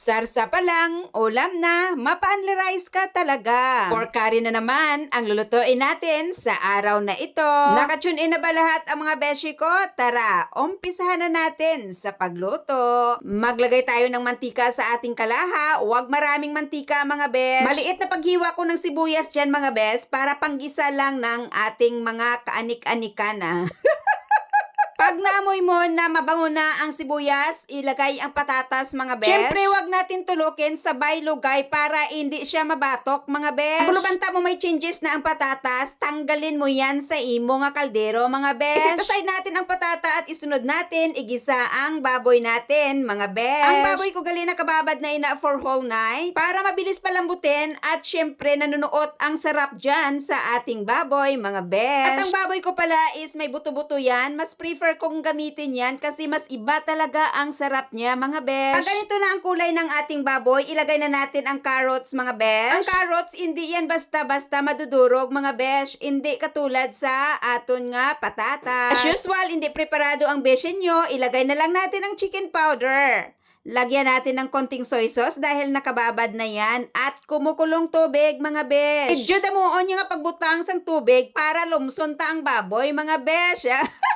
Sarsa pa lang, ulam na, mapaanli rice ka talaga. Pork curry na naman ang lulutuin natin sa araw na ito. Nakatune in na ba lahat ang mga beshi ko? Tara, umpisahan na natin sa pagluto. Maglagay tayo ng mantika sa ating kalaha. Huwag maraming mantika mga besh. Maliit na paghiwa ko ng sibuyas dyan mga besh para panggisa lang ng ating mga kaanik-anikan ah. Pag naamoy mo na mabango na ang sibuyas, ilagay ang patatas mga besh. Siyempre, wag natin tulukin sabay lugay para hindi siya mabatok mga besh. Kung lubanta mo may changes na ang patatas, tanggalin mo yan sa imo nga kaldero mga besh. Iset aside natin ang patata at isunod natin, igisa ang baboy natin mga besh. Ang baboy ko gali nakababad na ina for whole night para mabilis palambutin at syempre nanunuot ang sarap dyan sa ating baboy mga besh. At ang baboy ko pala is may buto-buto yan. Mas prefer kong gamitin yan kasi mas iba talaga ang sarap niya mga besh. Pag ganito na ang kulay ng ating baboy, ilagay na natin ang carrots mga besh. Ang carrots, hindi yan basta-basta madudurog mga besh. Hindi katulad sa aton nga patatas. As usual, hindi preparado ang beshin nyo, ilagay na lang natin ang chicken powder. Lagyan natin ng konting soy sauce dahil nakababad na yan at kumukulong tubig mga besh. Medyo damuon yung pagbutang sang tubig para lumson ta ang baboy mga besh.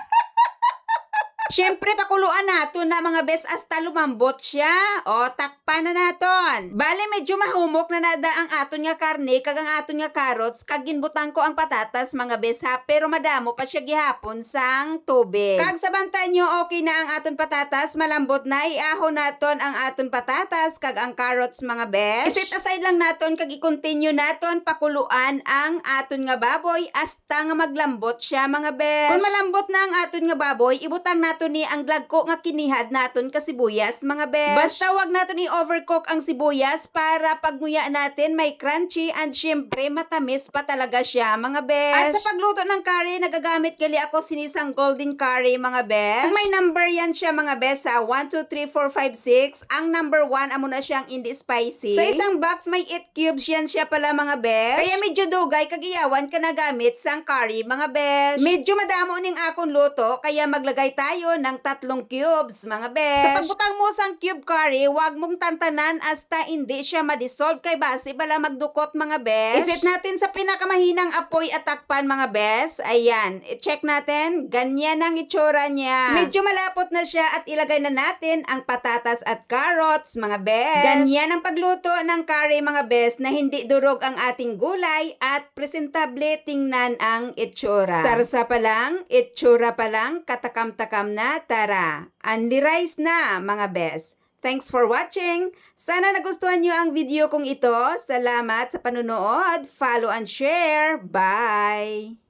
Siyempre, pakuluan nato na mga bes hasta lumambot siya. O, takpan na naton. Bale, medyo mahumok na nada ang aton nga karne, kag ang aton nga carrots, kag ginbutan ko ang patatas mga bes ha, pero madamo pa siya gihapon sang tubig. Kag sa banta nyo, okay na ang aton patatas, malambot na, iahon naton ang aton patatas, kag ang carrots mga bes. Iset aside lang naton, kag i-continue naton pakuluan ang aton nga baboy, hasta nga maglambot siya mga bes. Kung malambot na ang aton nga baboy, ibutang naton ni ang lagko nga kinihad naton ka sibuyas mga besh. Basta wag naton i-overcook ang sibuyas para pagnguya natin may crunchy and syempre matamis pa talaga siya mga besh. At sa pagluto ng curry, nagagamit gali ako sinisang golden curry mga besh. Kung may number yan siya mga besh sa 1, 2, 3, 4, 5, 6. Ang number 1 amo na siyang hindi spicy. Sa isang box may 8 cubes yan siya pala mga besh. Kaya medyo dugay kagiyawan ka na gamit sang curry mga besh. Medyo madamo ning akong luto kaya maglagay tayo ng tatlong cubes, mga besh. Sa pagbutang mo sang cube curry, wag mong tantanan hasta hindi siya ma-dissolve kay base bala magdukot, mga besh. Iset natin sa pinakamahinang apoy at takpan, mga besh. Ayan, i-check natin. Ganyan ang itsura niya. Medyo malapot na siya at ilagay na natin ang patatas at carrots, mga besh. Ganyan ang pagluto ng curry, mga besh, na hindi durog ang ating gulay at presentable tingnan ang itsura. Sarsa pa lang, itsura pa lang, katakam-takam na, tara. Unli rice na, mga best. Thanks for watching. Sana nagustuhan nyo ang video kong ito. Salamat sa panunood. Follow and share. Bye!